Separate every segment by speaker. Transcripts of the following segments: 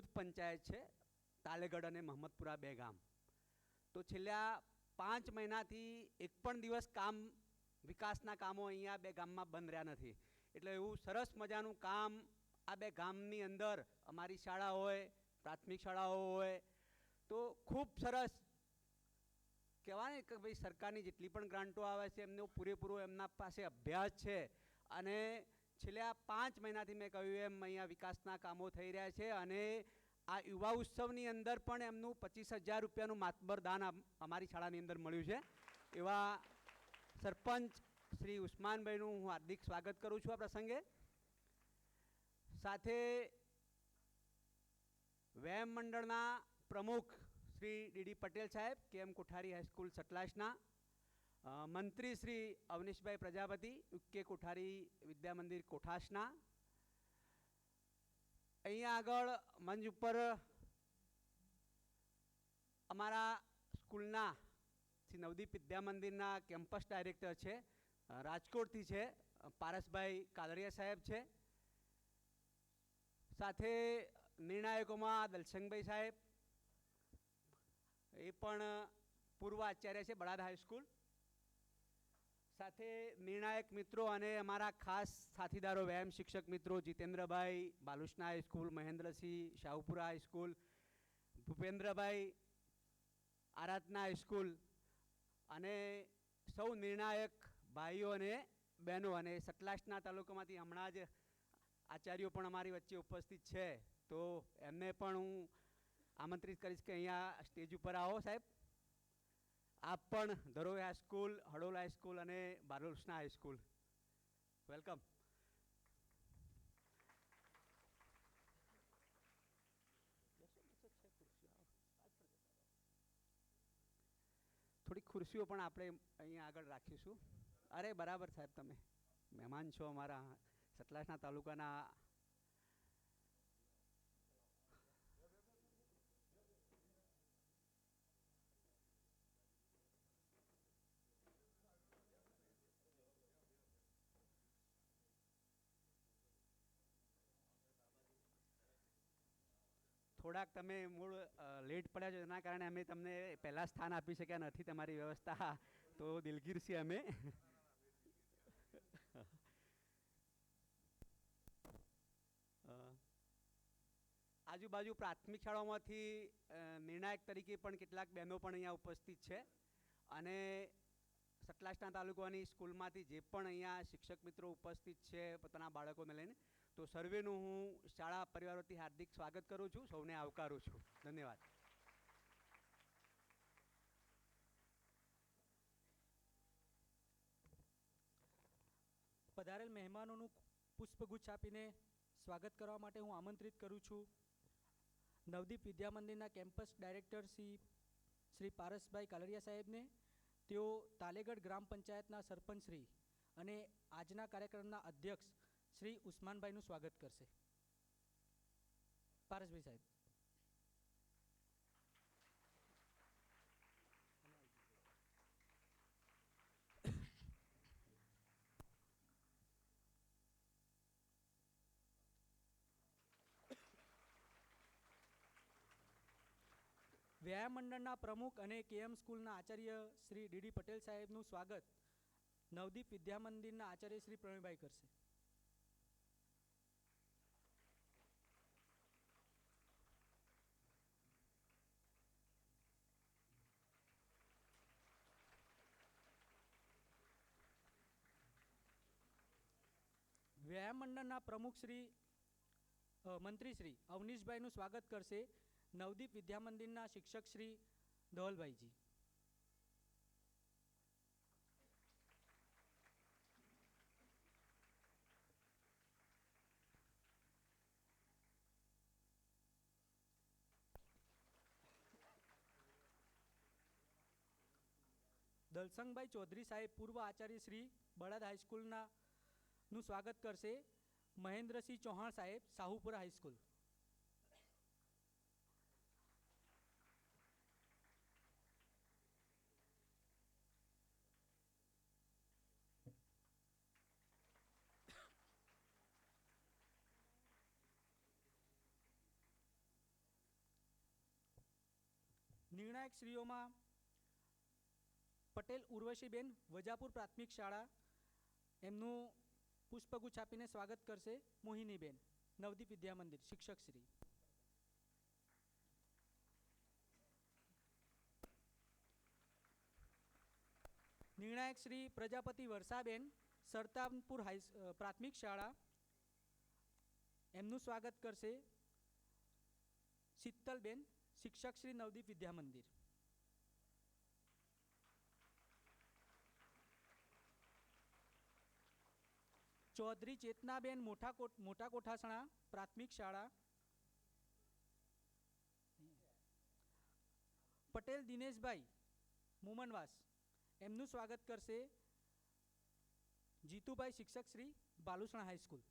Speaker 1: જૂથ પંચાયત છે, તાલેગઢ અને મહમ્મદપુરા બે ગામ. તો છેલ્લા પાંચ મહિનાથી એક પણ દિવસ કામ, વિકાસના કામો અહીંયા બે ગામમાં બંધ રહ્યા નથી. એટલે એવું સરસ મજાનું કામ આ બે ગામની અંદર અમારી શાળા હોય, પ્રાથમિક શાળાઓ હોય, તો ખૂબ સરસ. કહેવાય કે ભાઈ સરકારની જેટલી પણ ગ્રાન્ટો આવે છે, એમનો પૂરેપૂરો એમના પાસે અભ્યાસ છે. અને છેલ્લા પાંચ મહિનાથી મેં કહ્યું એમ અહીંયા વિકાસના કામો થઈ રહ્યા છે અને આ યુવા ઉત્સવની અંદર પણ એમનું પચીસ હજાર રૂપિયાનું માતબર દાન અમારી શાળાની અંદર મળ્યું છે. એવા સરપંચ શ્રી ઉસ્માનભાઈનું હું હાર્દિક સ્વાગત કરું છું આ પ્રસંગે. સાથે વ્યાયામ મંડળના પ્રમુખ શ્રી ડીડી પટેલ સાહેબ કે એમ કોઠારી હાઈસ્કૂલ સતલાસના અ, મંત્રી શ્રી અવનીશભાઈ પ્રજાપતિ ઉકે કોઠારી વિદ્યા મંદિર કોઠાસના. અહીંયા આગળ મંચ ઉપર અમારા સ્કૂલના શ્રી નવદીપ વિદ્યા મંદિરના કેમ્પસ ડાયરેક્ટર છે રાજકોટથી છે પારસભાઈ કાદરિયા સાહેબ છે. સાથે નિર્ણાયકોમાં દલસંગભાઈ સાહેબ. એ પણ પૂર્વ આચાર્ય છે, બળાદ હાઈસ્કૂલ. સાથે નિર્ણાયક મિત્રો અને અમારા ખાસ સાથીદારો, વ્યાયામ શિક્ષક મિત્રો, Jitendrabhai Balusana high school Mahendrasinh Shahupura high school Bhupendrabhai Aradhana high school અને સૌ નિર્ણાયક ભાઈઓ અને બહેનો અને સતલાસના તાલુકામાંથી હમણાં જ આચાર્યો પણ અમારી વચ્ચે ઉપસ્થિત છે. તો એમને પણ હું આમંત્રિત કરીશ કે અહીંયા સ્ટેજ ઉપર આવો સાહેબ. આપ પણ ધરોઈ હાઈસ્કૂલ હડોલ હાઈસ્કૂલ અને બારોલસના હાઈસ્કૂલ વેલકમ થોડી ખુરશીઓ પણ આપણે અહીંયા આગળ રાખીશું. અરે, બરાબર સાહેબ તમે. મહેમાન છો અમારા સતલાસના તાલુકાના થોડાક તમે મૂળ લેટ પડ્યા છો એના કારણે અમે તમને પહેલાં સ્થાન આપી શક્યા નથી તમારી વ્યવસ્થા તો દિલગીર છીએ અમે. આજુબાજુ પ્રાથમિક શાળાઓમાંથી નિર્ણાયક તરીકે પણ કેટલાક બહેનો પણ અહીંયા ઉપસ્થિત છે. અને સતલાસના તાલુકાની સ્કૂલમાંથી જે પણ અહીંયા શિક્ષક મિત્રો ઉપસ્થિત છે, પોતાના બાળકોને લઈને તો સર્વેનું હું શાળા પરિવારોથી હાર્દિક સ્વાગત કરું છું. સૌને આવકારું છું. ધન્યવાદ.
Speaker 2: પધારેલ મહેમાનોનું પુષ્પગુચ્છ આપીને સ્વાગત કરવા માટે હું આમંત્રિત કરું છું. નવદીપ વિદ્યા મંદિરના કેમ્પસ ડાયરેક્ટર શ્રી શ્રી પારસભાઈ કાલરિયા સાહેબને, તેઓ તાલેગઢ ગ્રામ પંચાયતના સરપંચ શ્રી અને આજના કાર્યક્રમના અધ્યક્ષ શ્રી ઉસ્માનભાઈનું સ્વાગત કરશે. પારસભાઈ સાહેબ. વ્યાયામ મંડળના પ્રમુખ અને કેએમ સ્કૂલના આચાર્ય શ્રી ડીડી પટેલ સાહેબનું સ્વાગત નવદીપ વિદ્યા મંદિરના આચાર્ય શ્રી પ્રવીણભાઈ કરશે. વ્યાયામ મંડળના પ્રમુખ શ્રી અ, અવનીશભાઈનું સ્વાગત કરશે નવદીપ વિદ્યામંદિરના શિક્ષક શ્રી ધવલભાઈજી. દલસંગભાઈ ચૌધરી સાહેબ પૂર્વ આચાર્ય શ્રી બળદ હાઈસ્કૂલના નું સ્વાગત કરશે મહેન્દ્રસિંહ ચૌહાણ સાહેબ, સાહુપુરા હાઈસ્કૂલ નિર્ણાયક શ્રીઓમાં પટેલ ઉર્વશીબેન વજાપુર પ્રાથમિક શાળા, એમનું પુષ્પગુચ્છ આપીને સ્વાગત કરશે મોહિનીબેન, નવદીપ વિદ્યા મંદિર શિક્ષક શ્રી. નિર્ણાયક શ્રી પ્રજાપતિ વર્ષાબેન સરતાનપુર હાઈ પ્રાથમિક શાળા. એમનું સ્વાગત કરશે શીતલબેન, શિક્ષક શ્રી નવદીપ વિદ્યા મંદિર ચૌધરી ચેતનાબેન મોટા કોટ, મોટા કોઠાસણા, પ્રાથમિક શાળા. પટેલ દિનેશભાઈ મુમનવાસ, એમનું સ્વાગત કરશે જીતુભાઈ શિક્ષક શ્રી બાલુસણા હાઈસ્કૂલ.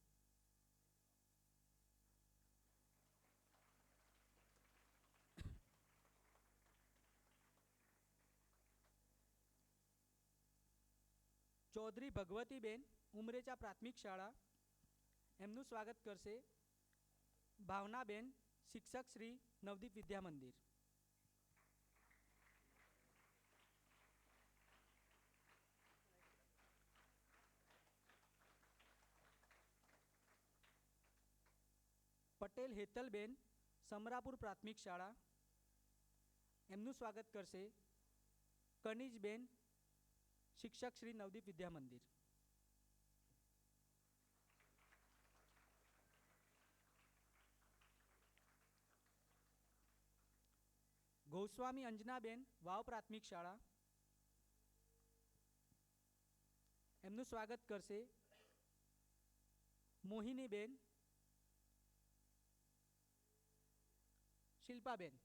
Speaker 2: ચૌધરી ભગવતીબેન ઉમરેચા પ્રાથમિક શાળા એમનું સ્વાગત કરશે ભાવનાબેન શિક્ષક શ્રી નવદીપ વિદ્યા મંદિર પટેલ હેતલબેન સમરાપુર પ્રાથમિક શાળા એમનું સ્વાગત કરશે કનીજબેન શિક્ષક શ્રી નવદીપ વિદ્યા મંદિર ગોસ્વામી અંજનાબેન, વાવ પ્રાથમિક શાળા. એમનું સ્વાગત કરશે મોહિનીબેન, શિલ્પાબેન,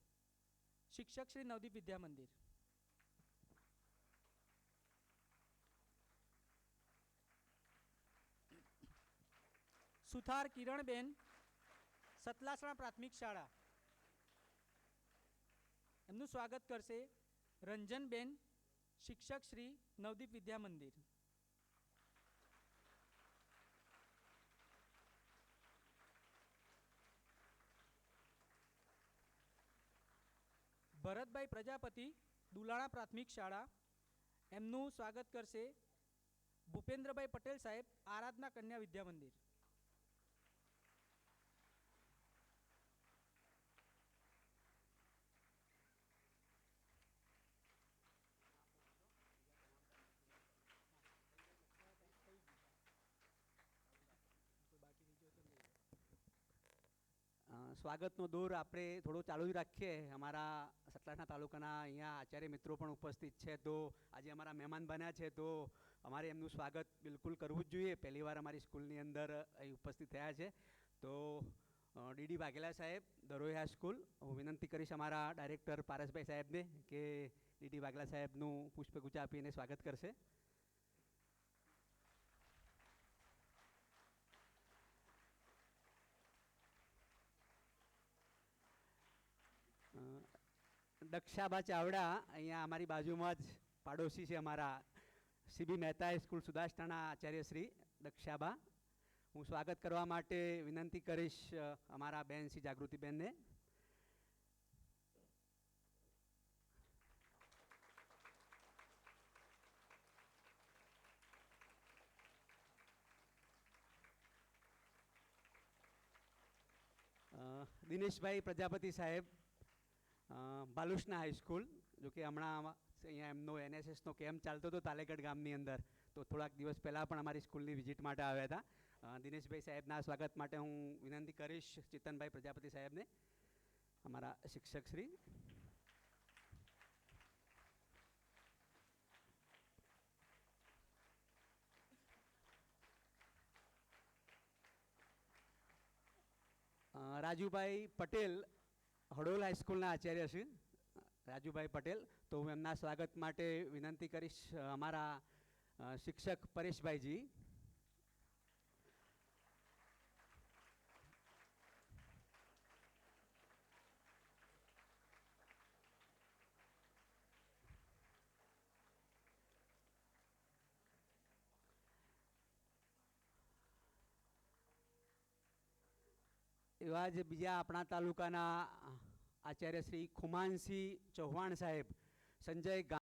Speaker 2: શિક્ષક શ્રી નવદીપ વિદ્યા મંદિર. સુથાર કિરણબેન, સતલાસણા પ્રાથમિક શાળા. એમનું સ્વાગત કરશે રંજનબેન શિક્ષક શ્રી નવદીપ વિદ્યા મંદિર. ભરતભાઈ પ્રજાપતિ દુલાણા પ્રાથમિક શાળા. એમનું સ્વાગત કરશે ભૂપેન્દ્રભાઈ પટેલ સાહેબ આરાધના કન્યા વિદ્યા મંદિર.
Speaker 1: સ્વાગતનો દોર આપણે થોડો ચાલુ જ રાખીએ. અમારા સતલાસણા તાલુકાના અહીંયા આચાર્ય મિત્રો પણ ઉપસ્થિત છે. તો આજે અમારા મહેમાન બન્યા છે. તો અમારે એમનું સ્વાગત બિલકુલ કરવું જ જોઈએ. પહેલીવાર અમારી સ્કૂલની અંદર અહીં ઉપસ્થિત થયા છે. તો ડીડી વાઘેલા સાહેબ, દરોઈ સ્કૂલ. હું વિનંતી કરીશ અમારા ડાયરેક્ટર પારસભાઈ સાહેબને કે ડીડી વાઘેલા સાહેબનું પુષ્પગુચ્છ આપીને સ્વાગત કરશે. દક્ષાબા ચાવડા અહીંયા અમારી બાજુમાં જ પાડોશી છે અમારા સીબી મહેતા સ્કૂલ સુદાસટાના આચાર્યશ્રી. દક્ષાબા, હું સ્વાગત કરવા માટે વિનંતી કરીશ અમારા બેન શ્રી જાગૃતિબેનને દિનેશભાઈ પ્રજાપતિ સાહેબ અ, હાઈસ્કૂલ જોકે હમણાં અહીંયા એમનો એનએસએસનો કેમ્પ ચાલતો હતો તાલેગઢ ગામની અંદર. તો થોડાક દિવસ પહેલાં પણ અમારી સ્કૂલની વિઝિટ માટે આવ્યા હતા. દિનેશભાઈ સાહેબના સ્વાગત માટે હું વિનંતી કરીશ ચેતનભાઈ પ્રજાપતિ સાહેબને અમારા શિક્ષક શ્રી. અ, રાજુભાઈ પટેલ હડોલ હાઈસ્કૂલના આચાર્ય છે, રાજુભાઈ પટેલ. તો હું એમના સ્વાગત માટે વિનંતી કરીશ, અમારા શિક્ષક પરેશભાઈજી. એવા જ બીજા આપણા તાલુકાના આચાર્ય શ્રી ખુમાનસિંહ ચૌહાણ સાહેબ સંજય